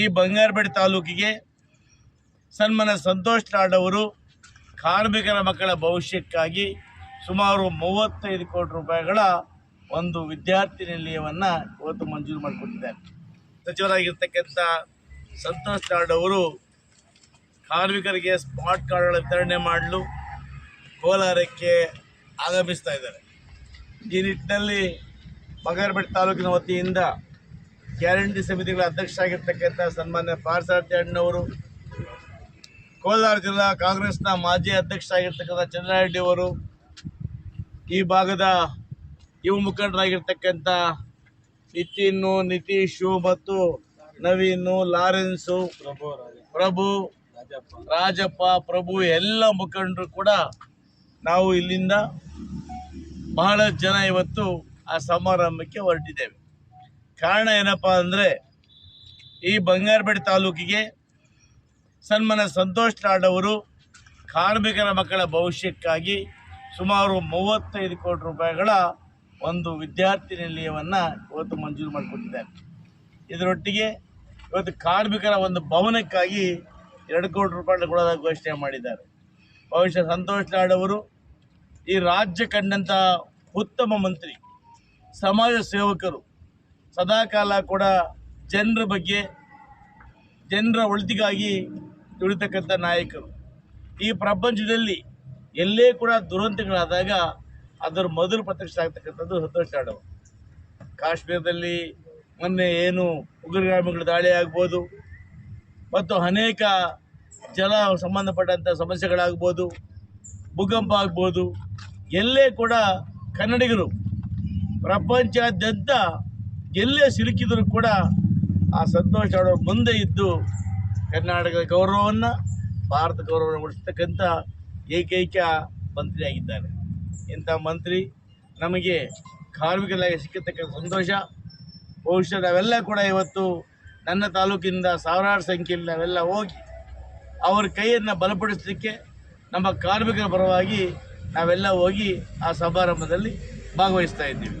ಈ ಬಂಗಾರಪೇಟೆ ತಾಲೂಕಿಗೆ ಸನ್ಮಾನ ಸಂತೋಷ್ ಲಾಡ್ ಅವರು ಕಾರ್ಮಿಕರ ಮಕ್ಕಳ ಭವಿಷ್ಯಕ್ಕಾಗಿ ಸುಮಾರು ಮೂವತ್ತೈದು ಕೋಟಿ ರೂಪಾಯಿಗಳ ಒಂದು ವಿದ್ಯಾರ್ಥಿ ನಿಲಯವನ್ನು ಇವತ್ತು ಮಂಜೂರು ಮಾಡಿಕೊಟ್ಟಿದ್ದಾರೆ. ಸಚಿವರಾಗಿರ್ತಕ್ಕಂಥ ಸಂತೋಷ್ ಲಾಡ್ ಅವರು ಕಾರ್ಮಿಕರಿಗೆ ಸ್ಮಾರ್ಟ್ ಕಾರ್ಡ್ಗಳ ವಿತರಣೆ ಮಾಡಲು ಕೋಲಾರಕ್ಕೆ ಆಗಮಿಸ್ತಾ ಇದ್ದಾರೆ. ಈ ನಿಟ್ಟಿನಲ್ಲಿ ಬಂಗಾರಪೇಟೆ ತಾಲೂಕಿನ ವತಿಯಿಂದ ಗ್ಯಾರಂಟಿ ಸಮಿತಿಗಳ ಅಧ್ಯಕ್ಷ ಅಧ್ಯಕ್ಷರಾಗಿರ್ತಕ್ಕಂಥ ಸನ್ಮಾನ್ಯ ಪಾರ್ಸಾರ್ಥಿ ಅಣ್ಣವರು, ಕೋಲಾರ ಜಿಲ್ಲಾ ಕಾಂಗ್ರೆಸ್ನ ಮಾಜಿ ಅಧ್ಯಕ್ಷರಾಗಿರ್ತಕ್ಕಂಥ ಚಂದ್ರಾರೆಡ್ಡಿ ಅವರು, ಈ ಭಾಗದ ಯುವ ಮುಖಂಡರಾಗಿರ್ತಕ್ಕಂಥ ನಿತಿನ್ನು, ನಿತೀಶು ಮತ್ತು ನವೀನು, ಲಾರೆನ್ಸು, ಪ್ರಭು, ರಾಜಪ್ಪ, ಪ್ರಭು ಎಲ್ಲ ಮುಖಂಡರು ಕೂಡ ನಾವು ಇಲ್ಲಿಂದ ಬಹಳ ಜನ ಇವತ್ತು ಆ ಸಮಾರಂಭಕ್ಕೆ ಹೊರಟಿದ್ದೇವೆ. ಕಾರಣ ಏನಪ್ಪ ಅಂದರೆ ಈ ಬಂಗಾರಪೇಟೆ ತಾಲೂಕಿಗೆ ಸನ್ಮಾನ ಸಂತೋಷ್ ಲಾಡ್ ಅವರು ಕಾರ್ಮಿಕರ ಮಕ್ಕಳ ಭವಿಷ್ಯಕ್ಕಾಗಿ ಸುಮಾರು ಮೂವತ್ತೈದು ಕೋಟಿ ರೂಪಾಯಿಗಳ ಒಂದು ವಿದ್ಯಾರ್ಥಿ ನಿಲಯವನ್ನು ಇವತ್ತು ಮಂಜೂರು ಮಾಡಿಕೊಟ್ಟಿದ್ದಾರೆ. ಇದರೊಟ್ಟಿಗೆ ಇವತ್ತು ಕಾರ್ಮಿಕರ ಒಂದು ಭವನಕ್ಕಾಗಿ ಎರಡು ಕೋಟಿ ರೂಪಾಯಿ ಕೊಡೋದಾಗಿ ಘೋಷಣೆ ಮಾಡಿದ್ದಾರೆ. ಬಹುಶಃ ಸಂತೋಷ್ ಲಾಡ್ ಅವರು ಈ ರಾಜ್ಯ ಕಂಡಂಥ ಉತ್ತಮ ಮಂತ್ರಿ, ಸಮಾಜ ಸೇವಕರು ಸದಾಕಾಲ ಕೂಡ ಜನರ ಬಗ್ಗೆ, ಜನರ ಒಳಿತಿಗಾಗಿ ದುಡಿತಕ್ಕಂಥ ನಾಯಕರು. ಈ ಪ್ರಪಂಚದಲ್ಲಿ ಎಲ್ಲೇ ಕೂಡ ದುರಂತಗಳಾದಾಗ ಅದರ ಮೊದಲು ಪ್ರತ್ಯಕ್ಷ ಆಗ್ತಕ್ಕಂಥದ್ದು ಸಂತೋಷ್ ಕಾಶ್ಮೀರದಲ್ಲಿ ಮೊನ್ನೆ ಏನು ಉಗ್ರಗಾಮಿಗಳ ದಾಳಿ ಆಗ್ಬೋದು, ಮತ್ತು ಅನೇಕ ಜಲ ಸಂಬಂಧಪಟ್ಟಂಥ ಸಮಸ್ಯೆಗಳಾಗ್ಬೋದು, ಭೂಕಂಪ ಆಗ್ಬೋದು, ಎಲ್ಲೇ ಕೂಡ ಕನ್ನಡಿಗರು ಪ್ರಪಂಚಾದ್ಯಂತ ಎಲ್ಲೇ ಸಿಲುಕಿದರೂ ಕೂಡ ಆ ಸಂತೋಷ ಅವರ ಮುಂದೆ ಇದ್ದು ಕರ್ನಾಟಕದ ಗೌರವವನ್ನು, ಭಾರತ ಗೌರವವನ್ನು ಉಳಿಸ್ತಕ್ಕಂಥ ಏಕೈಕ ಮಂತ್ರಿಯಾಗಿದ್ದಾರೆ. ಇಂಥ ಮಂತ್ರಿ ನಮಗೆ ಕಾರ್ಮಿಕರಾಗಿ ಸಿಕ್ಕತಕ್ಕಂಥ ಸಂತೋಷ. ಬಹುಶಃ ನಾವೆಲ್ಲ ಕೂಡ ಇವತ್ತು ನನ್ನ ತಾಲೂಕಿನಿಂದ ಸಾವಿರಾರು ಸಂಖ್ಯೆಯಲ್ಲಿ ನಾವೆಲ್ಲ ಹೋಗಿ ಅವರ ಕೈಯನ್ನು ಬಲಪಡಿಸಲಿಕ್ಕೆ ನಮ್ಮ ಕಾರ್ಮಿಕರ ಪರವಾಗಿ ನಾವೆಲ್ಲ ಹೋಗಿ ಆ ಸಮಾರಂಭದಲ್ಲಿ ಭಾಗವಹಿಸ್ತಾ ಇದ್ದೀವಿ.